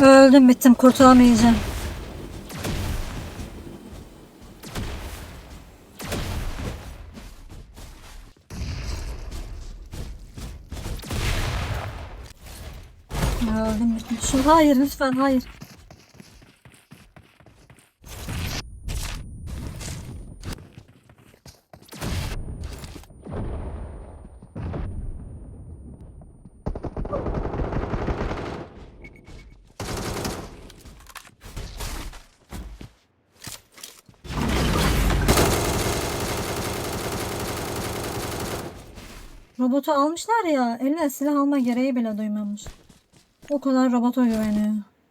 Öldüm bittim kurtulamayacağım. Öldüm bittim. Şu hayır lütfen hayır. Robotu almışlar ya. Eline silah alma gereği bile duymamış. O kadar robota güveniyor.